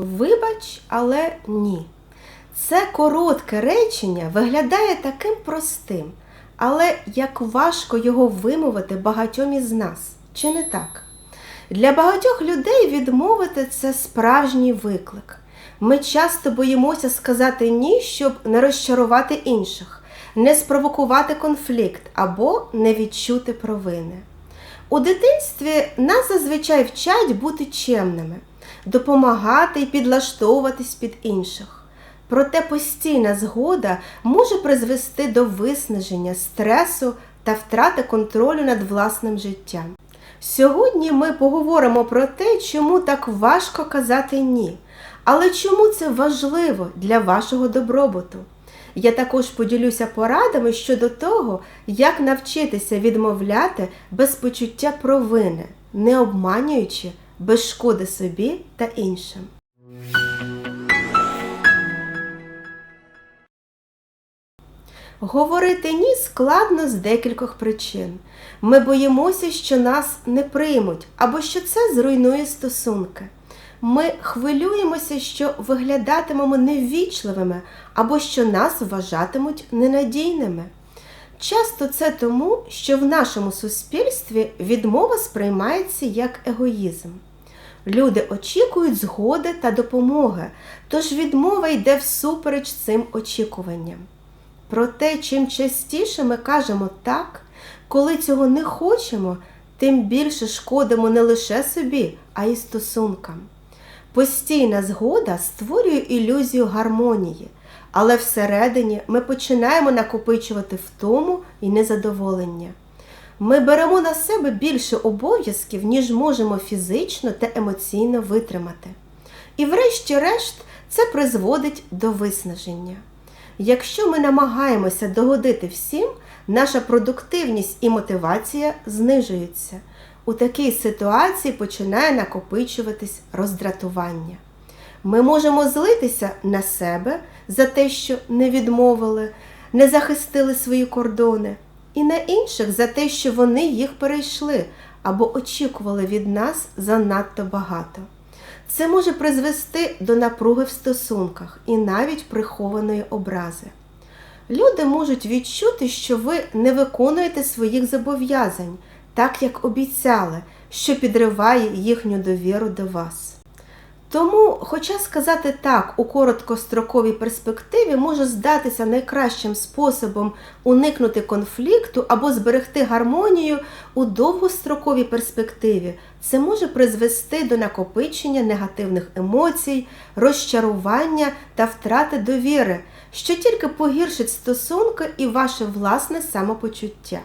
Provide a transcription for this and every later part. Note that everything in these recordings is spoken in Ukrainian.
Вибач, але ні. Це коротке речення виглядає таким простим, але як важко його вимовити багатьом із нас, чи не так? Для багатьох людей відмовити це справжній виклик. Ми часто боїмося сказати ні, щоб не розчарувати інших, не спровокувати конфлікт або не відчути провини. У дитинстві нас зазвичай вчать бути чемними, допомагати і підлаштовуватись під інших. Проте постійна згода може призвести до виснаження, стресу та втрати контролю над власним життям. Сьогодні ми поговоримо про те, чому так важко казати ні, але чому це важливо для вашого добробуту. Я також поділюся порадами щодо того, як навчитися відмовляти без почуття провини, не обманюючи без шкоди собі та іншим. Говорити ні складно з декількох причин. Ми боїмося, що нас не приймуть або що це зруйнує стосунки. Ми хвилюємося, що виглядатимемо неввічливими або що нас вважатимуть ненадійними. Часто це тому, що в нашому суспільстві відмова сприймається як егоїзм. Люди очікують згоди та допомоги, тож відмова йде всупереч цим очікуванням. Проте, чим частіше ми кажемо так, коли цього не хочемо, тим більше шкодимо не лише собі, а й стосункам. Постійна згода створює ілюзію гармонії, але всередині ми починаємо накопичувати втому і незадоволення. Ми беремо на себе більше обов'язків, ніж можемо фізично та емоційно витримати. І, врешті-решт, це призводить до виснаження. Якщо ми намагаємося догодити всім, наша продуктивність і мотивація знижуються. У такій ситуації починає накопичуватись роздратування. Ми можемо злитися на себе за те, що не відмовили, не захистили свої кордони, і на інших за те, що вони їх перейшли або очікували від нас занадто багато. Це може призвести до напруги в стосунках і навіть прихованої образи. Люди можуть відчути, що ви не виконуєте своїх зобов'язань, так як обіцяли, що підриває їхню довіру до вас. Тому, хоча сказати так у короткостроковій перспективі може здатися найкращим способом уникнути конфлікту або зберегти гармонію у довгостроковій перспективі, це може призвести до накопичення негативних емоцій, розчарування та втрати довіри, що тільки погіршить стосунки і ваше власне самопочуття.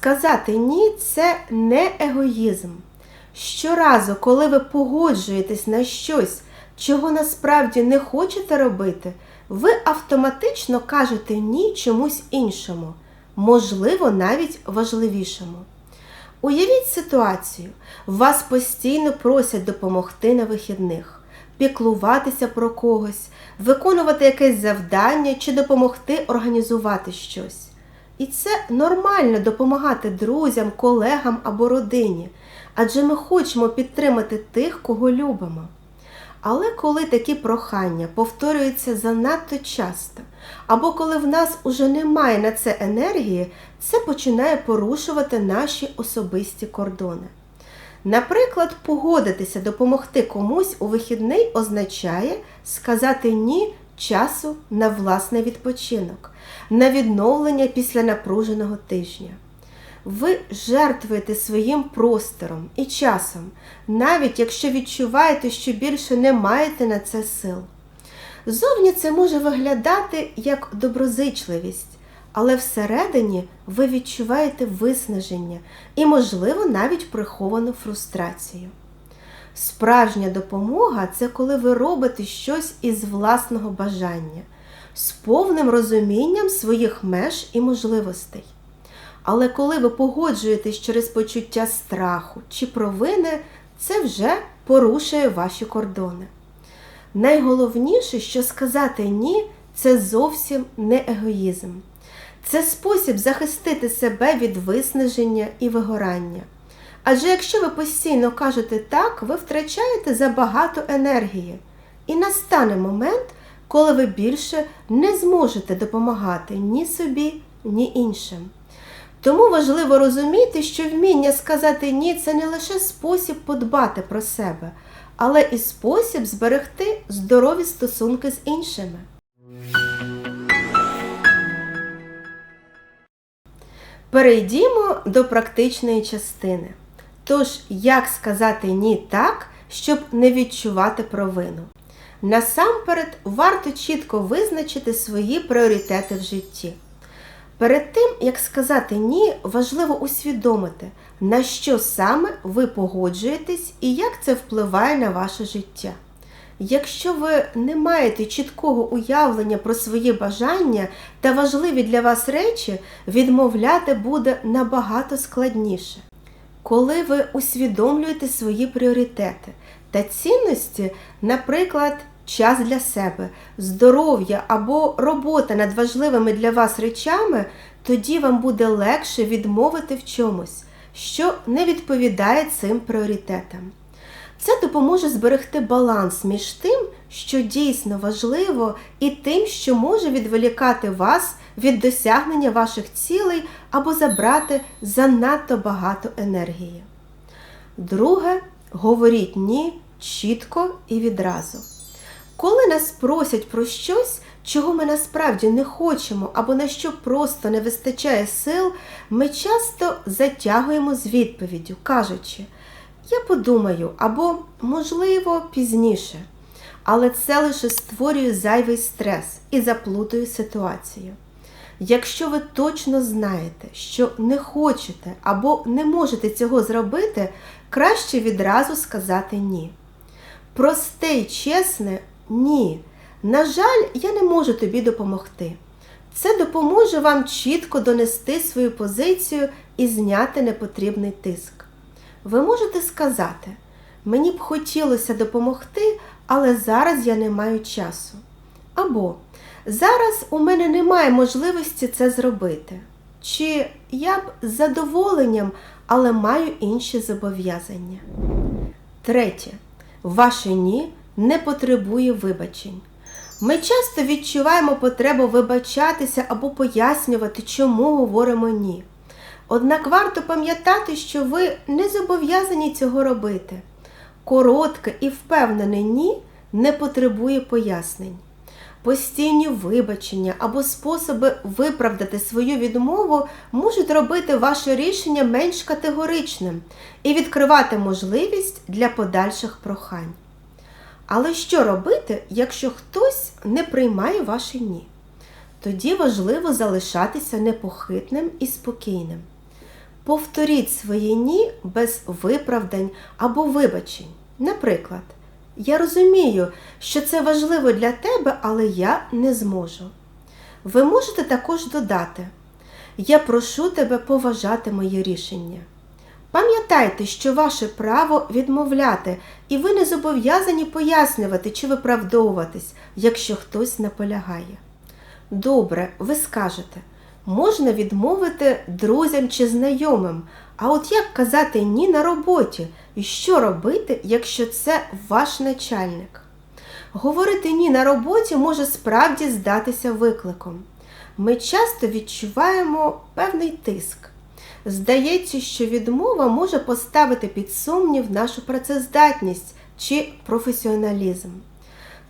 Сказати ні це не егоїзм. Щоразу, коли ви погоджуєтесь на щось, чого насправді не хочете робити, ви автоматично кажете ні чомусь іншому, можливо, навіть важливішому. Уявіть ситуацію, вас постійно просять допомогти на вихідних, піклуватися про когось, виконувати якесь завдання чи допомогти організувати щось. І це нормально допомагати друзям, колегам або родині, адже ми хочемо підтримати тих, кого любимо. Але коли такі прохання повторюються занадто часто, або коли в нас уже немає на це енергії, це починає порушувати наші особисті кордони. Наприклад, погодитися допомогти комусь у вихідний означає сказати ні часу на власний відпочинок, на відновлення після напруженого тижня. Ви жертвуєте своїм простором і часом, навіть якщо відчуваєте, що більше не маєте на це сил. Зовні це може виглядати як доброзичливість, але всередині ви відчуваєте виснаження і, можливо, навіть приховану фрустрацію. Справжня допомога це коли ви робите щось із власного бажання, з повним розумінням своїх меж і можливостей. Але коли ви погоджуєтесь через почуття страху чи провини, це вже порушує ваші кордони. Найголовніше, що сказати ні, це зовсім не егоїзм. Це спосіб захистити себе від виснаження і вигорання. Адже якщо ви постійно кажете так, ви втрачаєте забагато енергії. І настане момент, коли ви більше не зможете допомагати ні собі, ні іншим. Тому важливо розуміти, що вміння сказати ні це не лише спосіб подбати про себе, але і спосіб зберегти здорові стосунки з іншими. Перейдімо до практичної частини. Тож, як сказати ні так, щоб не відчувати провину? Насамперед, варто чітко визначити свої пріоритети в житті. Перед тим, як сказати ні, важливо усвідомити, на що саме ви погоджуєтесь і як це впливає на ваше життя. Якщо ви не маєте чіткого уявлення про свої бажання та важливі для вас речі, відмовляти буде набагато складніше. Коли ви усвідомлюєте свої пріоритети та цінності, наприклад, час для себе, здоров'я або робота над важливими для вас речами, тоді вам буде легше відмовити в чомусь, що не відповідає цим пріоритетам. Це допоможе зберегти баланс між тим, що дійсно важливо, і тим, що може відволікати вас від досягнення ваших цілей або забрати занадто багато енергії. Друге, говоріть ні чітко і відразу. Коли нас просять про щось, чого ми насправді не хочемо або на що просто не вистачає сил, ми часто затягуємо з відповіддю, кажучи, я подумаю або, можливо, пізніше. Але це лише створює зайвий стрес і заплутує ситуацію. Якщо ви точно знаєте, що не хочете або не можете цього зробити, краще відразу сказати ні. Просте й чесне ні. На жаль, я не можу тобі допомогти. Це допоможе вам чітко донести свою позицію і зняти непотрібний тиск. Ви можете сказати, мені б хотілося допомогти, але зараз я не маю часу. Або зараз у мене немає можливості це зробити. Чи я б з задоволенням, але маю інші зобов'язання. Третє. Ваше ні не потребує вибачень. Ми часто відчуваємо потребу вибачатися або пояснювати, чому говоримо ні. Однак варто пам'ятати, що ви не зобов'язані цього робити. Коротке і впевнене ні не потребує пояснень. Постійні вибачення або способи виправдати свою відмову можуть робити ваше рішення менш категоричним і відкривати можливість для подальших прохань. Але що робити, якщо хтось не приймає ваше ні? Тоді важливо залишатися непохитним і спокійним. Повторіть своє ні без виправдань або вибачень. Наприклад, я розумію, що це важливо для тебе, але я не зможу. Ви можете також додати: Я прошу тебе поважати моє рішення. Пам'ятайте, що ваше право відмовляти, і ви не зобов'язані пояснювати чи виправдовуватись, якщо хтось наполягає. Добре, ви скажете можна відмовити друзям чи знайомим. А от як казати ні на роботі? І що робити, якщо це ваш начальник? Говорити ні на роботі може справді здатися викликом. Ми часто відчуваємо певний тиск. Здається, що відмова може поставити під сумнів нашу працездатність чи професіоналізм.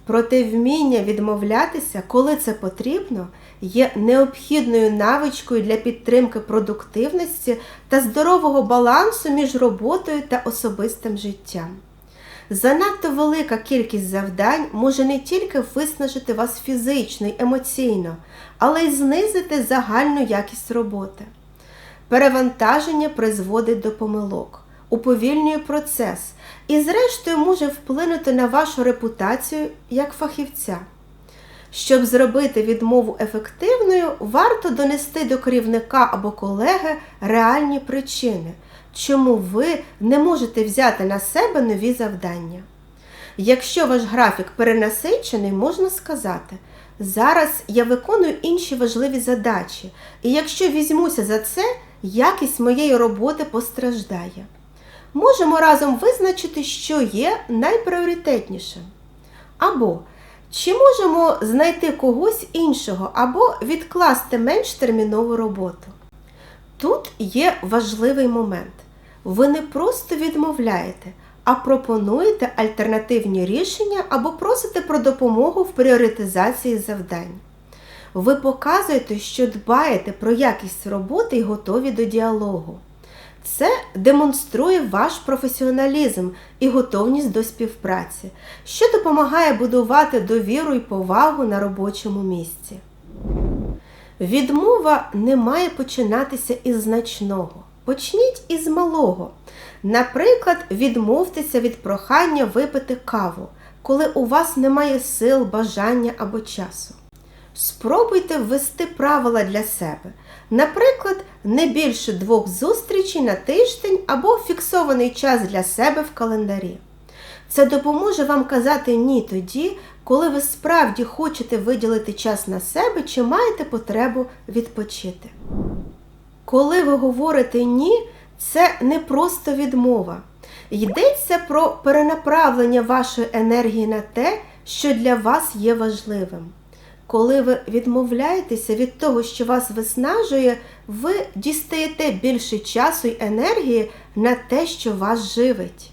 Проте вміння відмовлятися, коли це потрібно, є необхідною навичкою для підтримки продуктивності та здорового балансу між роботою та особистим життям. Занадто велика кількість завдань може не тільки виснажити вас фізично й емоційно, але й знизити загальну якість роботи. Перевантаження призводить до помилок, уповільнює процес і, зрештою, може вплинути на вашу репутацію як фахівця. Щоб зробити відмову ефективною, варто донести до керівника або колеги реальні причини, чому ви не можете взяти на себе нові завдання. Якщо ваш графік перенасичений, можна сказати, зараз я виконую інші важливі задачі, і якщо візьмуся за це, якість моєї роботи постраждає. можемо разом визначити, що є найпріоритетнішим. Або чи можемо знайти когось іншого, або відкласти менш термінову роботу. Тут є важливий момент. Ви не просто відмовляєте, а пропонуєте альтернативні рішення або просите про допомогу в пріоритизації завдань. Ви показуєте, що дбаєте про якість роботи і готові до діалогу. Це демонструє ваш професіоналізм і готовність до співпраці, що допомагає будувати довіру і повагу на робочому місці. Відмова не має починатися із значного. Почніть із малого. Наприклад, відмовтеся від прохання випити каву, коли у вас немає сил, бажання або часу. Спробуйте ввести правила для себе. Наприклад, не більше двох зустрічей на тиждень або фіксований час для себе в календарі. Це допоможе вам казати ні тоді, коли ви справді хочете виділити час на себе чи маєте потребу відпочити. Коли ви говорите ні, це не просто відмова. Йдеться про перенаправлення вашої енергії на те, що для вас є важливим. Коли ви відмовляєтеся від того, що вас виснажує, ви дістаєте більше часу й енергії на те, що вас живить.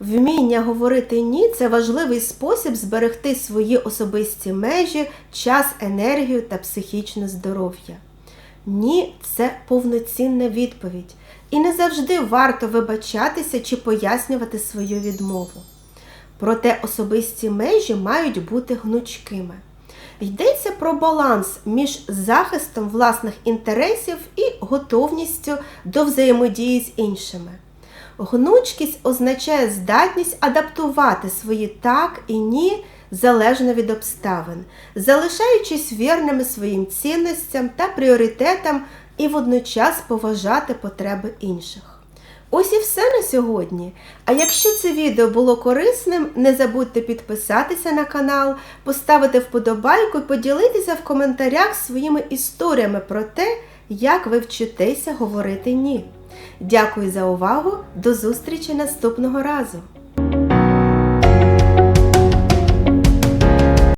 Вміння говорити ні це важливий спосіб зберегти свої особисті межі, час, енергію та психічне здоров'я. Ні, це повноцінна відповідь, і не завжди варто вибачатися чи пояснювати свою відмову. Проте особисті межі мають бути гнучкими. Йдеться про баланс між захистом власних інтересів і готовністю до взаємодії з іншими. Гнучкість означає здатність адаптувати свої так і ні залежно від обставин, залишаючись вірними своїм цінностям та пріоритетам і водночас поважати потреби інших. Ось і все на сьогодні. А якщо це відео було корисним, не забудьте підписатися на канал, поставити вподобайку і поділитися в коментарях своїми історіями про те, як ви вчитеся говорити ні. Дякую за увагу! До зустрічі наступного разу!